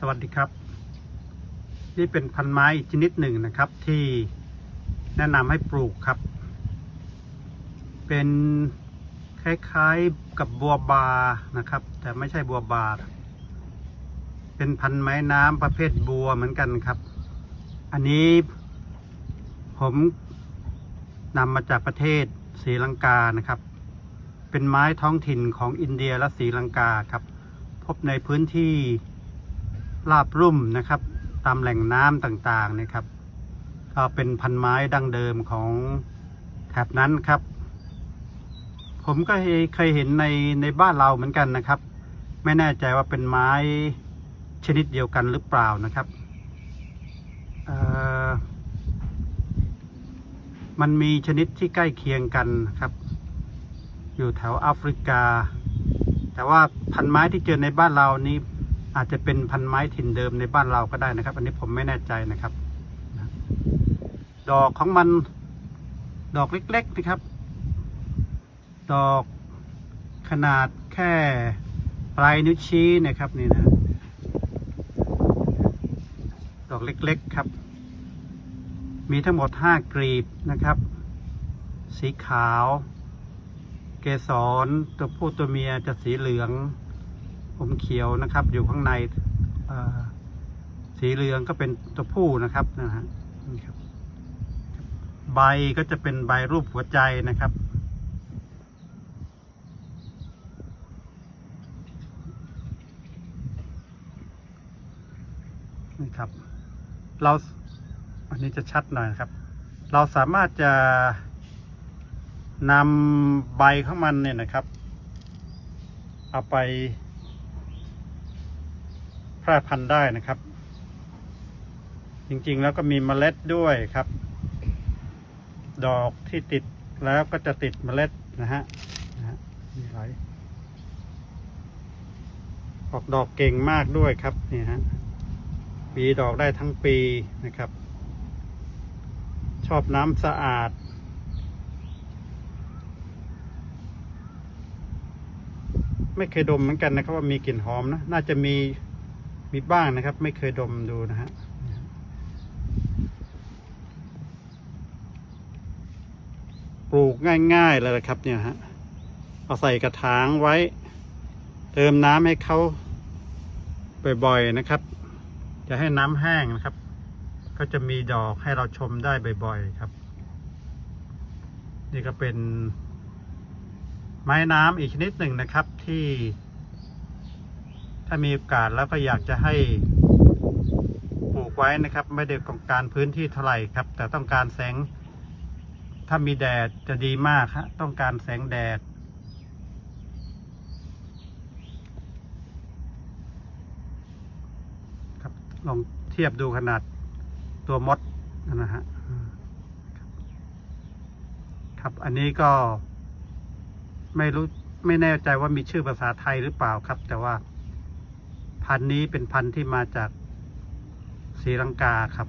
สวัสดีครับ นี่เป็นพันไม้ชนิดหนึ่งนะครับ ที่แนะนำให้ปลูกครับ เป็นคล้ายๆกับบัวบานะครับ แต่ไม่ใช่บัวบา เป็นพันไม้น้ำประเภทบัวเหมือนกันครับ อันนี้ผมนำมาจากประเทศศรีลังกานะครับ เป็นไม้ท้องถิ่นของอินเดียและศรีลังกาครับ พบในพื้นที่ ราบรุ่มนะครับ ตามแหล่งน้ำต่างๆนะครับ ก็เป็นพันไม้ดั้งเดิมของแถบนั้นครับ ผมก็เคยเห็นในในบ้านเราเหมือนกันนะครับ ไม่แน่ใจว่าเป็นไม้ชนิดเดียวกันหรือเปล่านะครับมันมีชนิดที่ใกล้เคียงกันครับ อยู่แถวแอฟริกา แต่ว่าพันไม้ที่เจอในบ้านเรานี้ อาจจะเป็นพันไม้ถิ่นเดิมในบ้านเราก็ได้นะครับ อันนี้ผมไม่แน่ใจนะครับ ดอกของมันดอกเล็กๆนะครับ ดอกขนาดแค่ปลายนิ้วชี้นะครับนี่นะดอกเล็กๆครับ มีทั้งหมดห้ากลีบนะครับ สีขาว เกสรตัวผู้ตัวเมียจะสีเหลือง อมเขียวนะครับ อยู่ข้างในสีเหลืองก็เป็นตัวผู้นะครับนะฮะนี่ครับ ใบก็จะเป็นใบรูปหัวใจนะครับ นี่ครับ เราอันนี้จะชัดหน่อยนะครับ เราสามารถจะนำใบของมันเนี่ยนะครับ เอาไป ร่พันธุ์ได้นะครับ จริงๆแล้วก็มีเมล็ดด้วยครับ ดอกที่ติดแล้วก็จะติดเมล็ดนะฮะนะฮะมีหลายออกดอกเก่งมากด้วยครับนี่ฮะปีดอกได้ทั้งปีนะครับ ชอบน้ำสะอาด ไม่เคยดมเหมือนกันนะครับว่ามีกลิ่นหอมนะ น่าจะมี มีบ้างนะครับ ไม่เคยดมดูนะฮะปลูกง่ายๆเลยนะครับ เนี่ยฮะเอาใส่กระถางไว้ เติมน้ำให้เขาบ่อยๆนะครับจะให้น้ำแห้งนะครับ ก็จะมีดอกให้เราชมได้บ่อยๆครับ นี่ก็เป็นไม้น้ำอีกชนิดหนึ่งนะครับที่ ถ้ามีโอกาสแล้วก็อยากจะให้ปลูกไว้นะครับ ไม่ได้ต้องการพื้นที่เท่าไหร่ครับ แต่ต้องการแสง ถ้ามีแดดจะดีมากฮะต้องการแสงแดด ครับลองเทียบดูขนาดตัวมดนะฮะครับอันนี้ก็ไม่รู้ไม่แน่ใจว่ามีชื่อภาษาไทยหรือเปล่าครับ แต่ว่า พันธุ์นี้เป็นพันธุ์ที่มาจากศรีลังกาครับ